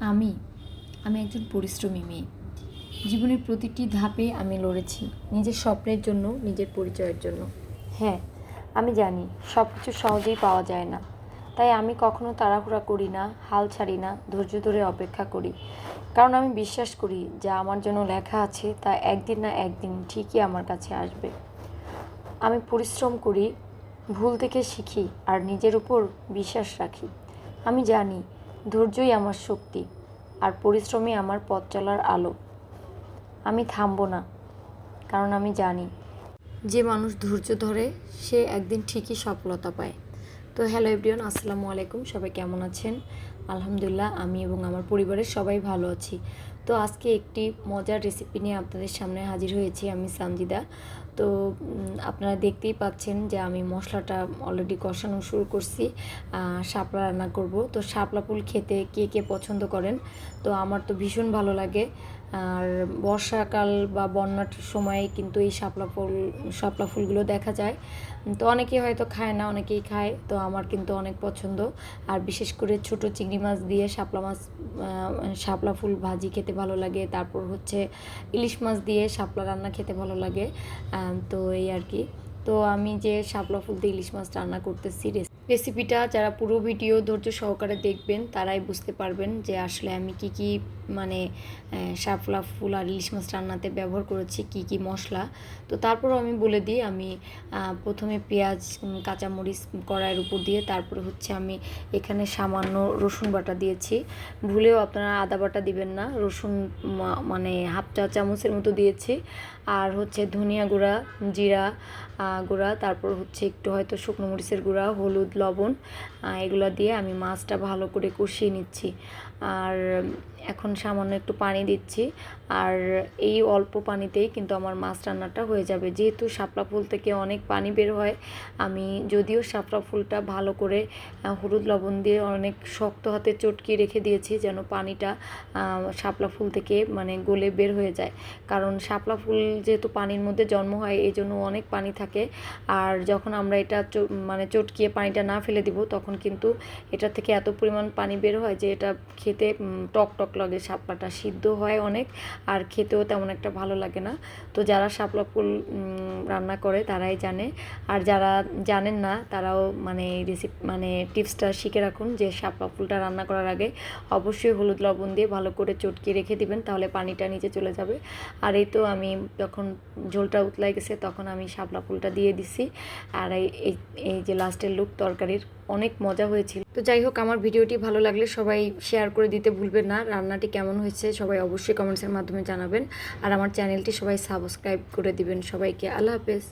আমি আমি একজন পরিশ্রমী মেয়ে। জীবনের প্রতিটি ধাপে আমি লড়েছি নিজের স্বপ্নের জন্য, নিজের পরিচয়ের জন্য। হ্যাঁ আমি জানি সব কিছু সহজেই পাওয়া যায় না। তাই আমি কখনো তাড়াহুড়া করি না, হাল ছাড়ি না, ধৈর্য ধরে অপেক্ষা করি। কারণ আমি বিশ্বাস করি যা আমার জন্য লেখা আছে তা একদিন না একদিন ঠিকই আমার কাছে আসবে। আমি পরিশ্রম করি, ভুল থেকে শিখি আর নিজের উপর বিশ্বাস রাখি। আমি জানি ধৈর্যই আমার শক্তি, আর পরিশ্রমই আমার পথ চলার আলো। আমি থামব না, কারণ আমি জানি, যে মানুষ ধৈর্য ধরে, সে একদিন ঠিকই সফলতা পায়। তো হ্যালো এভরিওয়ান, আসসালামু আলাইকুম, সবাই কেমন আছেন? আলহামদুলিল্লাহ, আমি এবং আমার পরিবারের সবাই ভালো আছি। তো আজকে একটি মজার রেসিপি নিয়ে আপনাদের সামনে হাজির হয়েছি আমি সানজিদা। তো আপনারা দেখতেই পাচ্ছেন যে আমি মশলাটা অলরেডি কষানো শুরু করছি শাপলা রান্না করব। তো শাপলা ফুল খেতে কে কে পছন্দ করেন? তো আমার তো ভীষণ ভালো লাগে। আর বর্ষাকাল বা বন্যার সময়ে কিন্তু এই শাপলা ফুল, শাপলা ফুলগুলো দেখা যায়। তো অনেকেই হয়তো খায় না, অনেকেই খায়, তো আমার কিন্তু অনেক পছন্দ। আর বিশেষ করে ছোট চিংড়ি মাছ দিয়ে শাপলা মাছ শাপলা ফুল ভাজি খেতে ভালো লাগে, তারপর হচ্ছে ইলিশ মাছ দিয়ে শাপলা রান্না খেতে ভালো লাগে তো এই আর কি। তো আমি যে শাপলা ফুল দিয়ে ইলিশ মাছ রান্না করতেছি রেসিপিটা যারা পুরো ভিডিও ধৈর্য সহকারে দেখবেন, তারাই বুঝতে পারবেন যে আসলে আমি কি কি মানে শাপলা ফুল আর ইলিশ মাছ রান্নাতে ব্যবহার করেছি, কি কি মশলা। তো তারপরও আমি বলে দিই, আমি প্রথমে পেঁয়াজ কাঁচামরিচ কড়াইয়ের উপর দিয়ে তারপরে হচ্ছে আমি এখানে সামান্য রসুন বাটা দিয়েছি। ভুলেও আপনারা আদা বাটা দিবেন না, রসুন মানে হাফ চা চামচের মতো দিয়েছি। আর হচ্ছে ধনিয়া গুঁড়া, জিরা গুঁড়া, তারপর হচ্ছে একটু হয়তো শুকনো মরিচের গুঁড়া, হলুদ লবণ এগুলো দিয়ে আমি মাছটা ভালো করে কষিয়ে নিচ্ছি। আর এখন সামান্য একটু পানি দিচ্ছি। আর এই অল্প পানিতেই কিন্তু আমার মাছ রান্নাটা হয়ে যাবে। যেহেতু শাপলা ফুল থেকে অনেক পানি বের হয়, আমি যদিও শাপলা ফুলটা ভালো করে হলুদ লবণ দিয়ে অনেক শক্ত হাতে চটকি রেখে দিয়েছি, যেন পানিটা শাপলা ফুল থেকে মানে গলে বের হয়ে যায়। কারণ শাপলা ফুল যেহেতু পানির মধ্যে জন্ম হয় এই জন্য অনেক পানি থাকে। আর যখন আমরা এটা মানে চটকিয়ে পানিটা না ফেলে দিব, তখন কিন্তু এটা থেকে এত পরিমাণ পানি বের হয় যে এটা খেতে টক টক লাগে শাপলাটা সিদ্ধ হয় অনেক, আর খেতেও তেমন একটা ভালো লাগে না। তো যারা শাপলা ফুল রান্না করে তারাই জানে, আর যারা জানেন না তারাও মানে রেসিপি মানে টিপসটা শিখে রাখুন যে শাপলা ফুলটা রান্না করার আগে অবশ্যই হলুদ লবণ দিয়ে ভালো করে চটকে রেখে দিবেন, তাহলে পানিটা নিচে চলে যাবে। আর এই তো আমি যখন ঝোলটা উতলাই গেছে তখন আমি শাপলা ফুলটা দিয়ে দিছি, আর এই, এই- যে লাস্টের লুক তরকারির অনেক মজা হয়েছিল। তো যাই হোক, আমার ভিডিওটি ভালো লাগলে সবাই শেয়ার করে দিতে ভুলবেন না। রান্নাটি কেমন হয়েছে সবাই অবশ্যই কমেন্টসের মাধ্যমে জানাবেন। আর আমার চ্যানেলটি সবাই সাবস্ক্রাইব করে দিবেন সবাইকে। আল্লাহ হাফেজ।